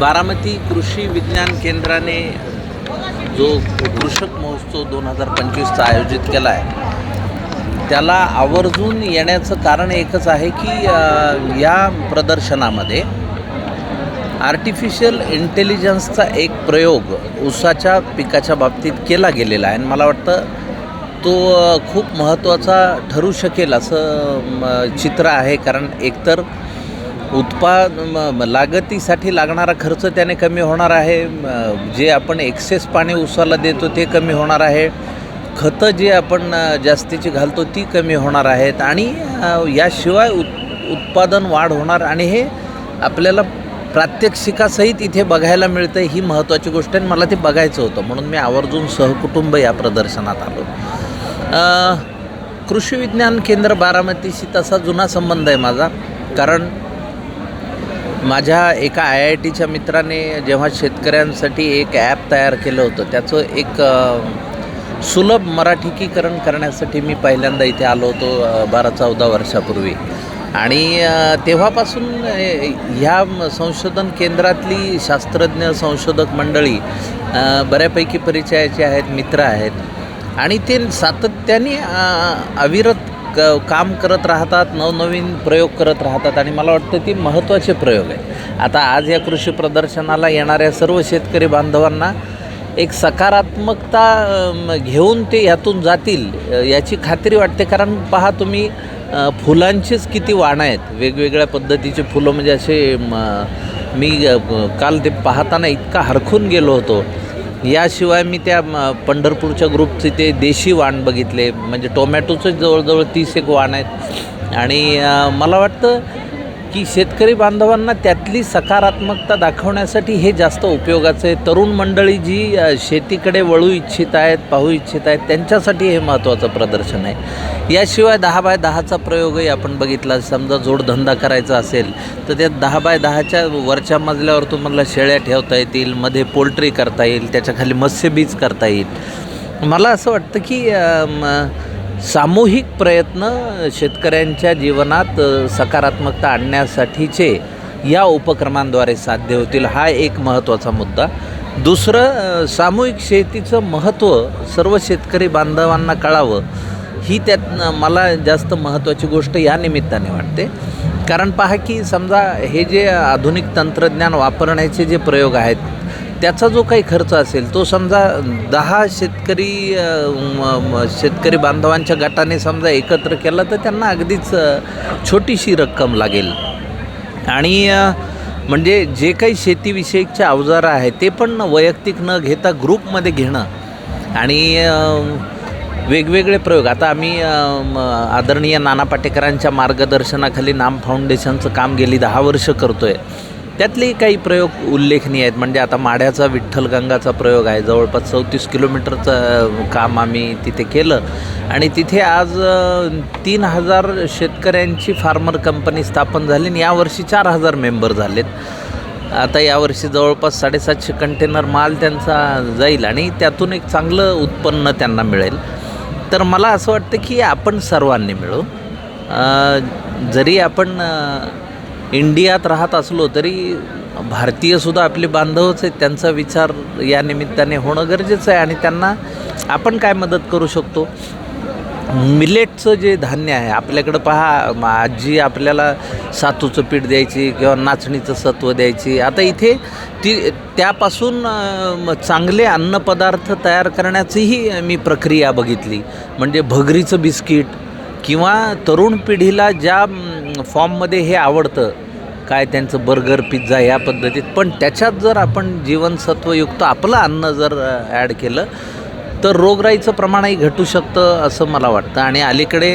बारामती कृषी विज्ञान केंद्राने जो कृषक महोत्सव दोन हजार पंचवीसचा आयोजित केला आहे त्याला आवर्जून येण्याचं कारण एकच आहे की या प्रदर्शनामध्ये आर्टिफिशियल इंटेलिजन्सचा एक प्रयोग ऊसाच्या पिकाच्या बाबतीत केला गेलेला आहे. आणि मला वाटतं तो खूप महत्त्वाचा ठरू शकेल असं चित्र आहे. कारण एकतर उत्पाद लागतीसाठी लागणारा खर्च त्याने कमी होणार आहे. जे आपण एक्सेस पाणी उसाला देतो ते कमी होणार आहे. खतं जे आपण जास्तीची घालतो ती कमी होणार आहेत. आणि याशिवाय उत् उत्पादन वाढ होणार आणि हे आपल्याला प्रात्यक्षिकासहित इथे बघायला मिळतं ही महत्त्वाची गोष्ट आहे आणि मला ते बघायचं होतं. म्हणून मी आवर्जून सहकुटुंब या प्रदर्शनात आलो. कृषी विज्ञान केंद्र बारामतीशी तसा जुना संबंध आहे माझा. कारण माझ्या एका आय आय टीच्या मित्राने जेव्हा शेतकऱ्यांसाठी एक ॲप तयार केलं होतं त्याचं एक सुलभ मराठीकीकरण करण्यासाठी मी पहिल्यांदा इथे आलो होतो बारा चौदा वर्षापूर्वी. आणि तेव्हापासून ह्या संशोधन केंद्रातली शास्त्रज्ञ संशोधक मंडळी बऱ्यापैकी परिचयाचे आहेत मित्र आहेत. आणि ते सातत्याने अविरत क काम करत राहतात नवनवीन प्रयोग करत राहतात आणि मला वाटतं ती महत्त्वाचे प्रयोग आहे आता आज या कृषी प्रदर्शनाला येणाऱ्या सर्व शेतकरी बांधवांना एक सकारात्मकता घेऊन ते यातून जातील याची खात्री वाटते. कारण पहा तुम्ही फुलांचीच किती वाणं आहेत. वेगवेगळ्या पद्धतीचे फुलं म्हणजे असे मी काल ते पाहताना इतका हरखून गेलो होतो. याशिवाय मी त्या पंढरपूरच्या ग्रुपचे ते देशी वाण बघितले. म्हणजे टोमॅटोचं जवळजवळ तीस एक वाण आहेत. आणि मला वाटतं की शेतकरी बांधवांना त्यातली सकारात्मकता दाखवण्यासाठी हे जास्त उपयोगाचं आहे. तरुण मंडळी जी शेतीकडे वळू इच्छित आहेत पाहू इच्छित आहेत त्यांच्यासाठी हे महत्त्वाचं प्रदर्शन आहे. याशिवाय दहा बाय दहाचा प्रयोगही आपण बघितला. समजा जोडधंदा करायचा असेल तर त्या दहा बाय दहाच्या वरच्या मजल्यावर तुम्हाला शेळ्या ठेवता येतील मध्ये पोल्ट्री करता येईल त्याच्याखाली मत्स्यबीज करता येईल. मला असं वाटतं की अ, सामूहिक प्रयत्न शेतकऱ्यांच्या जीवनात सकारात्मकता आणण्यासाठीचे या उपक्रमांद्वारे साध्य होतील हा एक महत्त्वाचा मुद्दा. दुसरं सामूहिक शेतीचं महत्त्व सर्व शेतकरी बांधवांना कळावं ही त्यात मला जास्त महत्त्वाची गोष्ट या निमित्ताने वाटते. कारण पहा की समजा हे जे आधुनिक तंत्रज्ञान वापरण्याचे जे प्रयोग आहेत त्याचा जो काही खर्च असेल तो समजा दहा शेतकरी शेतकरी बांधवांच्या गटाने समजा एकत्र केला तर त्यांना अगदीच छोटीशी रक्कम लागेल. आणि म्हणजे जे काही शेतीविषयकचे अवजारं आहेत ते पण वैयक्तिक न घेता ग्रुपमध्ये घेणं आणि वेगवेगळे प्रयोग. आता आम्ही म, आदरणीय नाना पाटेकरांच्या मार्गदर्शनाखाली नाम फाउंडेशनचं काम गेली दहा वर्ष करतो आहे त्यातले काही प्रयोग उल्लेखनीय आहेत. म्हणजे आता माढ्याचा विठ्ठलगंगाचा प्रयोग आहे. जवळपास चौतीस किलोमीटरचं काम आम्ही तिथे केलं. आणि तिथे आज तीन हजार शेतकऱ्यांची फार्मर कंपनी स्थापन झाली आणि यावर्षी चार हजार मेंबर झालेत. आता यावर्षी जवळपास साडेसातशे कंटेनर माल त्यांचा जाईल आणि त्यातून एक चांगलं उत्पन्न त्यांना मिळेल. तर मला असं वाटतं की आपण सर्वांनी मिळू जरी आपण इंडियात राहत असलो तरी भारतीयसुद्धा आपले बांधवच आहेत. त्यांचा विचार या निमित्ताने होणं गरजेचं आहे आणि त्यांना आपण काय मदत करू शकतो? मिलेटचं जे धान्य आहे आपल्याकडं पहा आजी आपल्याला सातूचं पीठ द्यायची किंवा नाचणीचं सत्व द्यायची. आता इथे ती त्यापासून चांगले अन्नपदार्थ तयार करण्याचीही मी प्रक्रिया बघितली. म्हणजे भगरीचं बिस्किट किंवा तरुण पिढीला ज्या फॉर्ममध्ये हे आवडतं. काय त्यांचं बर्गर पिझ्झा या पद्धतीत. पण त्याच्यात जर आपण जीवनसत्वयुक्त आपलं अन्न जर ॲड केलं तर रोगराईचं प्रमाणही घटू शकतं असं मला वाटतं. आणि अलीकडे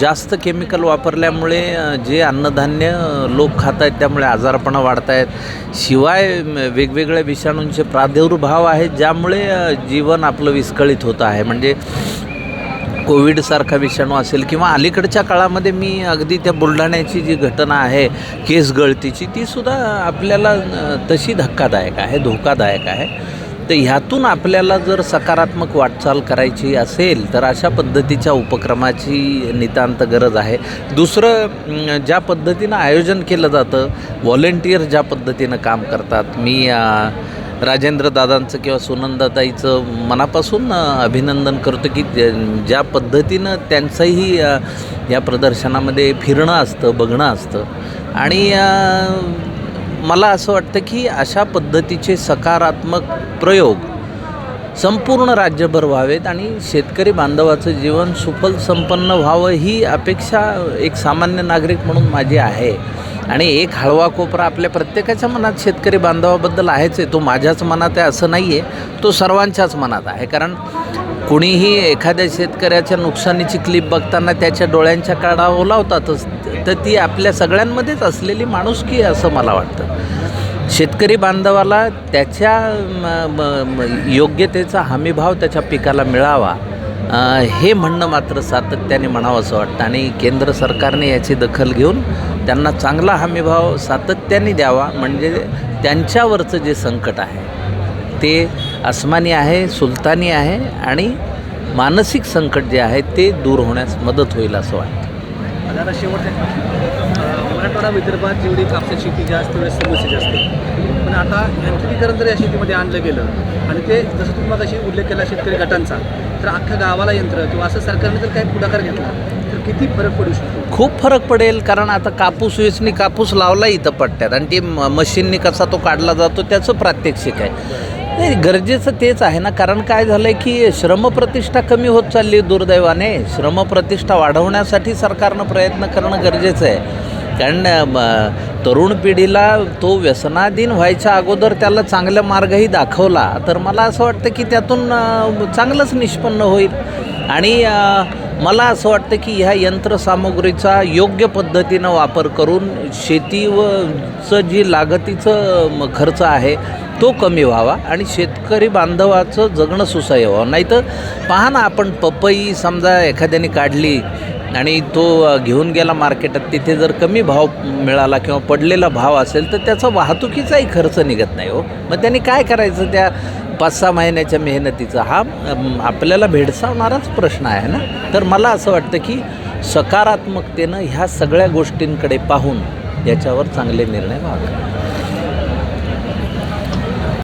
जास्त केमिकल वापरल्यामुळे जे अन्नधान्य लोक खात आहेत त्यामुळे आजारपणं वाढत आहेत शिवाय वेगवेगळ्या विषाणूंचे प्रादुर्भाव आहेत ज्यामुळे जीवन आपलं विस्कळीत होतं आहे. म्हणजे कोविडसारखा विषाणू असेल किंवा अलीकडच्या काळामध्ये मी अगदी त्या बुलढाण्याची जी घटना आहे केस गळतीची तीसुद्धा आपल्याला तशी धक्कादायक आहे धोकादायक आहे. तर ह्यातून आपल्याला जर सकारात्मक वाटचाल करायची असेल तर अशा पद्धतीच्या उपक्रमाची नितांत गरज आहे. दुसरं ज्या पद्धतीनं आयोजन केलं जातं व्हॉलेंटियर ज्या पद्धतीनं काम करतात मी राजेंद्र दादांचं किंवा सुनंदाताईचं मनापासून अभिनंदन करतो की ज्या- ज्या पद्धतीनं त्यांचंही या प्रदर्शनामध्ये फिरणं असतं बघणं असतं. आणि मला असं वाटतं की अशा पद्धतीचे सकारात्मक प्रयोग संपूर्ण राज्यभर व्हावेत आणि शेतकरी बांधवाचं जीवन सुफल संपन्न व्हावं ही अपेक्षा एक सामान्य नागरिक म्हणून माझी आहे. आणि एक हळवा कोपरा आपल्या प्रत्येकाच्या मनात शेतकरी बांधवाबद्दल आहेच आहे. तो माझ्याच मनात आहे असं नाही आहे तो सर्वांच्याच मनात आहे. कारण कुणीही एखाद्या शेतकऱ्याच्या नुकसानीची क्लिप बघताना त्याच्या डोळ्यांच्या काळा ओलावतातच. तर ती आपल्या सगळ्यांमध्येच असलेली माणुसकी आहे असं मला वाटतं. शेतकरी बांधवाला त्याच्या योग्यतेचा हमीभाव त्याच्या पिकाला मिळावा. हे म्हणणं मात्र सातत्याने म्हणावं असं वाटतं आणि केंद्र सरकारने याची दखल घेऊन त्यांना चांगला हमीभाव सातत्याने द्यावा म्हणजे त्यांच्यावरचं जे संकट आहे ते अस्मानी आहे सुलतानी आहे आणि मानसिक संकट जे आहे ते दूर होण्यास मदत होईल असं वाटतं. मराठवाडा विदर्भात जेवढी कापसाची शेती जास्त वेळेस समस्या जास्त पण आता यांत्रिकीकरण जर या शेतीमध्ये आणलं गेलं आणि ते जसं तुम्ही मग उल्लेख केला शेतकरी गटांचा तर अख्ख्या गावाला यंत्र किंवा असं सरकारने जर काही पुढाकार घेतला तर किती फरक पडू शकतो? खूप फरक पडेल कारण आता कापूस वेचनी कापूस लावला इथं पट्ट्यात आणि ते म- मशीननी कसा तो काढला जातो त्याचं प्रात्यक्षिक आहे. नाही गरजेचं तेच आहे ना कारण काय झालं आहे की श्रमप्रतिष्ठा कमी होत चालली आहे दुर्दैवाने. श्रमप्रतिष्ठा वाढवण्यासाठी सरकारनं प्रयत्न करणं गरजेचं आहे. कारण तरुण पिढीला तो व्यसनाधीन व्हायच्या अगोदर त्याला चांगला मार्गही दाखवला. तर मला असं वाटतं की त्यातून चांगलंच निष्पन्न होईल. आणि मला असं वाटतं की ह्या यंत्रसामुग्रीचा योग्य पद्धतीनं वापर करून शेती व चं जी लागतीचं खर्च आहे तो कमी व्हावा आणि शेतकरी बांधवाचं जगणं सुसह्य व्हावं. नाही तर पहा ना आपण पपई समजा एखाद्याने काढली आणि तो घेऊन गेला मार्केटात. तिथे जर कमी भाव मिळाला किंवा पडलेला भाव असेल तर त्याचा वाहतुकीचाही खर्च निघत नाही हो. मग त्यांनी काय करायचं त्या पाच सहा महिन्याच्या मेहनतीचा? हा आपल्याला भेडसावणाराच प्रश्न आहे ना? तर मला असं वाटतं की सकारात्मकतेनं ह्या सगळ्या गोष्टींकडे पाहून याच्यावर चांगले निर्णय व्हावे.